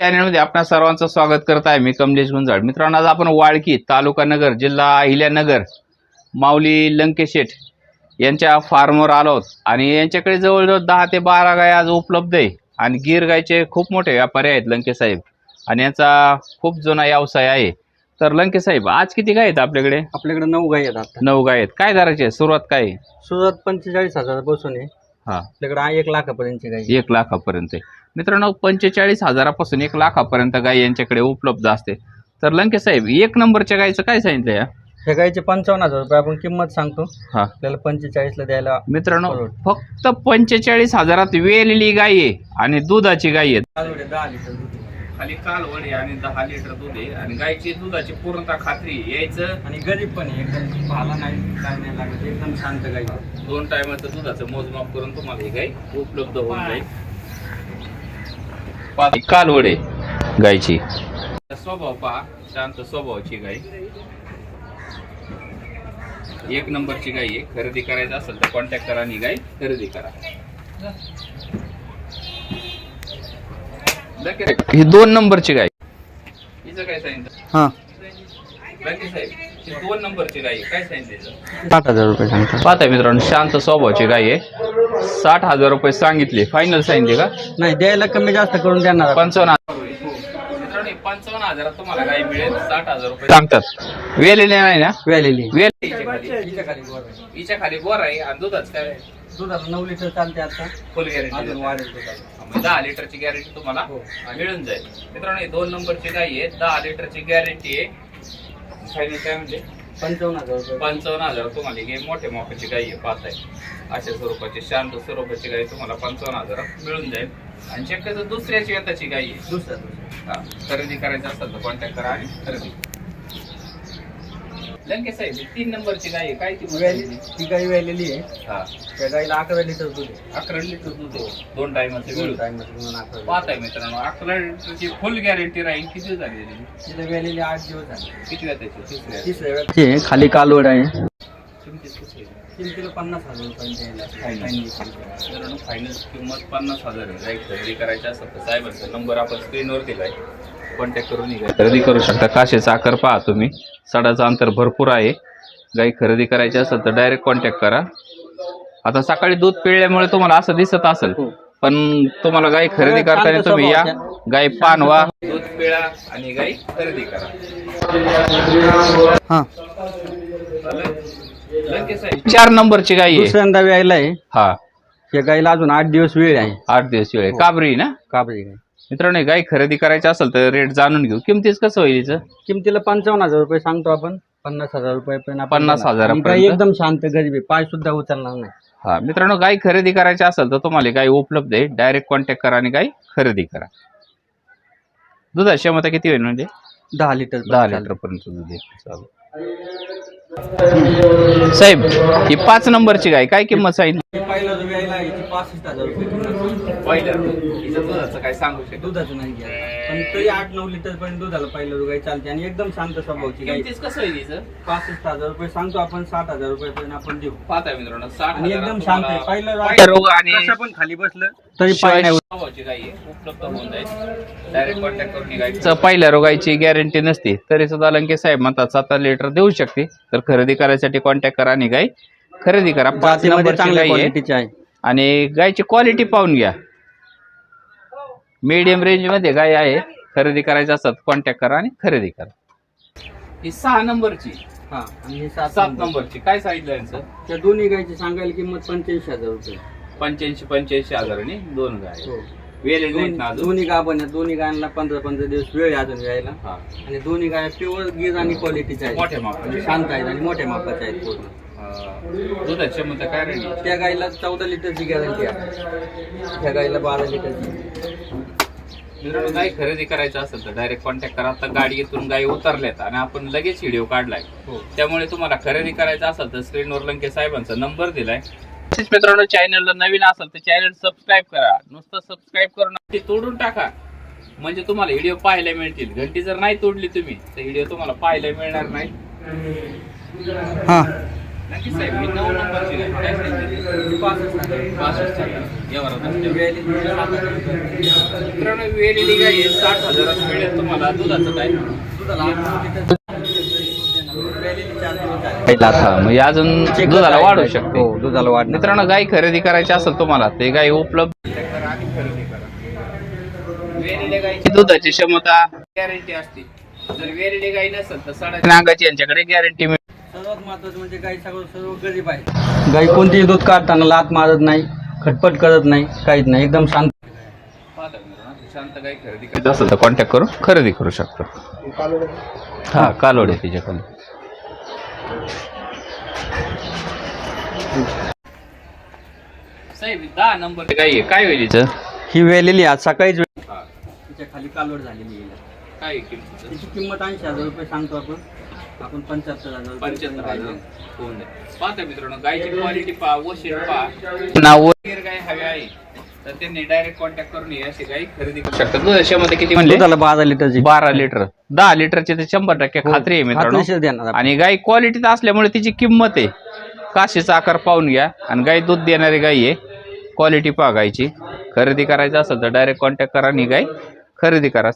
चॅनलमध्ये आपणा सर्वांचं स्वागत करत आहे. मी कमलेश गुंजाळ. मित्रांनो आज आपण वाळकी तालुका नगर जिल्हा अहिल्यानगर माऊली लंकेशेठ यांच्या फार्मवर आलो आहोत. आणि यांच्याकडे जवळजवळ दहा ते बारा गाय आज उपलब्ध आहे. आणि गीर गायचे खूप मोठे व्यापारी आहेत लंके साहेब. आणि यांचा खूप जुना व्यवसाय आहे. तर लंके साहेब आज किती गाय आहेत आपल्याकडे? आपल्याकडे नऊ गाई आहेत आता. नऊ गाय आहेत. काय दराची आहे सुरुवात काय आहे? सुरुवात पंचेचाळीस हजार बसून आहे. हा. आपल्याकडे एक लाखापर्यंतची गाई. एक लाखापर्यंत आहे. मित्रांनो पंचेचाळीस हजारापासून एक लाखापर्यंत गाय यांच्याकडे उपलब्ध असते. तर लंके साहेब एक नंबरच्या गायचं काय सांगितलं या? ह्या गाईचे पंचावन्न हजार रुपये आपण किंमत सांगतो. हा. आपल्याला पंचेचाळीसला द्यायला मित्रांनो. फक्त पंचेचाळीस हजारात वेलेली गाय आहे आणि दुधाची गाय आहे. दहा लिटर दूध आहे. खाली कालवड आणि दहा लिटर दूध आहे. आणि गायची दुधाची पूर्णतः खात्री यायचं आणि गरीब पण आहे. एकदम भाला नाही काय नाही लागत. एकदम शांत गाई दोन टायमाचं दुधाचं मोजमाप करून तुम्हाला ही गाय उपलब्ध होऊन जाईल. पाच- कालवड आहे गायची. स्वभाव पहा शांत स्वभावाची गाय. एक नंबरची गाय आहे. खरेदी करायचं असेल तर कॉन्टॅक्ट करा आणि गाय खरेदी करा. ही दोन नंबरची गाय. हिचं काय सांगितलं हां. बाकी साहेब ही दोन नंबरची गाय आहे. काय सांगितलं हिचं? साठ हजार रुपये सांगतो पाहताय मित्रांनो शांत स्वभावाची गाय आहे. साठ हजार रुपये सांगितले. फायनल सांगितले का? नाही द्यायला कमी जास्त करून देणार. आपण. पंचावन्न पंचावन्न हजारात तुम्हाला गाय मिळेल साठ हजार रुपये. सांगतात. वेलेले नाही ना? व्यालेली वेल हिच्या खाली गोड आहे. हिच्या खाली बोर आहे आणि दुधाच काय दुधाला नऊ लिटर चालते आता. फुल अजून गॅरंटी वाढेल दुधाला. दहा लिटरची गॅरंटी तुम्हाला हो. मिळून जाईल. मित्रांनो ही दोन नंबरची गाय आहे. दहा लिटरची गॅरंटी आहे. फायनल काय म्हणजे पंचावन्न हजार रुपये. पंचावन्न हजार तुम्हाला ही मोठ्या मोठ्याची गाय आहे पाहताय. अशा स्वरूपाची शांत स्वरूपाची गाय तुम्हाला पंचावन्न हजारात मिळून जाईल. आणि शक्यतो दुसऱ्याची येताची गाय आहे. दुसऱ्या दुसऱ्या. हा, खरेदी करायचं असेल तर कॉन्टॅक्ट करा आणि खरेदी लंके साहेब ही तीन नंबरची गाय आहे काय ती व्याली ती गाई व्यालेली आहे. हा. त्या गाईला अकरा लिटर दूध आहे. अकरा लिटर दूध आहे. दोन टायमाचे म्हणून अकरा पाहत आहे मित्रांनो अकरा लिटरची फुल गॅरंटी राहील किती दिवस झाली त्याची? तिला आठ दिवस झाले. किती वेळ त्याची? तिसऱ्या खाली कालवड आहे. किती पन्नास हजार रुपये द्यायला. Final. मित्रांनो फायनल किंमत पन्नास हजार आहे. गाई खरेदी करायची असेल तर साहेबांचा नंबर आपण स्क्रीनवर दिलाय. कॉन्टॅक्ट करून ही खरेदी करू शकता. काशेचा आकार पहा तुम्ही. सडाचं अंतर भरपूर आहे. गाई खरेदी करायची असेल तर डायरेक्ट कॉन्टॅक्ट करा. आता सकाळी दूध पिळल्यामुळे तुम्हाला असं दिसत असेल हो. पण तुम्हाला गाई खरेदी करताना तुम्ही या. गाई पानवा. दूध पिळा आणि गाई खरेदी करा. हा. चार नंबरची गाई आहे. दुसऱ्यांदा व्यायला आहे. हा. या गाईला अजून आठ दिवस वेळ आहे. आठ दिवस वेळ आहे. काबरी ना? काबरी गाई मित्रांनो गाय खरेदी करायची असेल तर रेट जाणून घेऊ. किमतीच कसं होईल हिचं? किमतीला पंचावन्न हजार रुपये सांगतो आपण. पन्नास हजार रुपये पण आपण पन्नास देणार. हजारापर्यंत? आणि गाई एकदम शांत गरीब आहे. पाय सुद्धा उचलणार नाही. हा मित्रांनो गाय खरेदी करायची असेल तर तुम्हाला गाय उपलब्ध आहे. डायरेक्ट कॉन्टॅक्ट करा आणि गाय खरेदी करा. दुधाची क्षमता किती होईल म्हणजे? दहा लिटर दहा लिटर पर्यंत दूध चालेल. साहेब ही पाच नंबरची गाय काय किंमत सांगितली? पासष्ट हजार रुपये. किंमत. पहिल्या दुधाचं काय सांगू शकतो? दुधाचं नाही घ्या. पण तरी आठ नऊ लिटर पर्यंत दुधाला पहिलं गाई चालते आणि एकदम शांत स्वभावची किमतीच कसं पासष्ट हजार रुपये सांगतो आपण साठ हजार रुपये पर्यंत आपण देऊ. पाहता मित्रांनो साठ आणि एकदम शांत आहे. पहिलं रोग आणि कसं पण खाली बसलं तरी पाय नाही उचलत. स्वभावाची गाय आहे उपलब्ध होऊन जाईल. डायरेक्ट कॉन्टॅक्ट करून ही गाय पहिल्या रोगाची गॅरंटी नसते. तरी सुद्धा लंके साहेब म्हणतात सात लिटर देऊ शकते. तर खरेदी करायसाठी कॉन्टॅक्ट करा आणि गाय खरेदी करा. पाच जातीमध्ये नंबरची चांगल्या गाय आहे. क्वालिटीची आहे. आणि गायची क्वालिटी पाहून घ्या. मीडियम रेंजमध्ये गाय आहे. खरेदी करायची असतात कॉन्टॅक्ट करा आणि खरेदी करा. ही सहा नंबरची. हा आणि हे सात सात नंबर. नंबरची. काय सांगितलं यांचं? त्या दोन्ही गायची सांगायला किंमत पंच्याऐंशी हजार रुपये. पंच्याऐंशी पंच्याऐंशी हजारांनी दोन गाय. हो. वेले नाहीत ना अजून? दोन्ही गाभण आहेत. दोन्ही गायांना पंधरा पंधरा दिवस वेळ आहे अजून यायला हा. आणि दोन्ही गाय प्युअर गिर आणि क्वालिटीच्या आहेत. मोठ्या मापाच्या. आणि शांत आहेत आणि मोठ्या मापाच्या आहेत पूर्ण. अं, दुधाची क्षमता काय राहिली? त्या गायला चौदा लिटरची गॅरंटी आहे. त्या गायला बारा लिटरची मित्रांनो गाय खरेदी करायचं असेल तर डायरेक्ट कॉन्टॅक्ट करा. आता गाडीतून गाय उतरल्यात आणि आपण लगेच व्हिडिओ काढलाय. हो. त्यामुळे तुम्हाला खरेदी करायचं असेल तर स्क्रीनवर लंके साहेबांचा नंबर दिलाय. तसेच मित्रांनो चॅनलला नवीन असेल तर चॅनल सबस्क्राईब करा. नुसतं सबस्क्राईब करून ते तोडून टाका. म्हणजे तुम्हाला व्हिडिओ पाहायला मिळतील. घंटी जर नाही तोडली तुम्ही तर व्हिडिओ तुम्हाला पाहायला मिळणार नाही. नक्की साहेब मी नऊ नंबरची काय सांगितली पासष्ट. पासष्ट वेळेली गाय साठ हजारात मिळेल तुम्हाला दुधाचं काय? दुधाला म्हणजे अजून दुधाला वाढू शकते. हो दुधाला वाढ मित्रांनो गाय खरेदी करायची असेल तुम्हाला ते गाय उपलब्ध. दुधाची क्षमता गॅरंटी असते. जर वेलेली गाय नसेल तर साडे नागाची यांच्याकडे गॅरंटी मिळते. सर्वात महत्वाचं म्हणजे गाई सगळं सर्व गरीब आहे गाई कोणतीही दूध काढताना लात मारत नाही खटपट करत नाही काहीच नाही. एकदम शांत. शांत गाय खरेदी करायची असेल तर कॉन्टॅक्ट करून खरेदी करू शकतो. हा कालोड आहे तिच्याकडे साहेब दहा नंबर गाय आहे. काय होईल हिचं? ही वेलेली आज सकाळीच तिच्या खाली कालवड झालेली आहे काय किंमत ऐंशी हजार रुपये सांगतो आपण. आपण पंच्याहत्तर हजार पंच्याहत्तर हजार. होऊन जाईल पाहता मित्रांनो गायची क्वालिटी पहा वशीर पहा. नाव गाय हवी आहे तर त्यांनी डायरेक्ट कॉन्टॅक्ट करून ही अशी गाय खरेदी करू शकतात. दुधाच्यामध्ये किती म्हणले? दुधाला बारा लिटरची. बारा लिटर. दहा लिटरची तर शंभर टक्के खात्री आहे मित्रांनो. आणि गाय क्वालिटीत असल्यामुळे तिची किंमत आहे. काशीचा आकार पाहून घ्या. आणि गाय दूध देणारी गाय आहे. क्वालिटी पहा गायची. खरेदी करायची असेल तर डायरेक्ट कॉन्टॅक्ट करा आणि गाय खरेदी करा.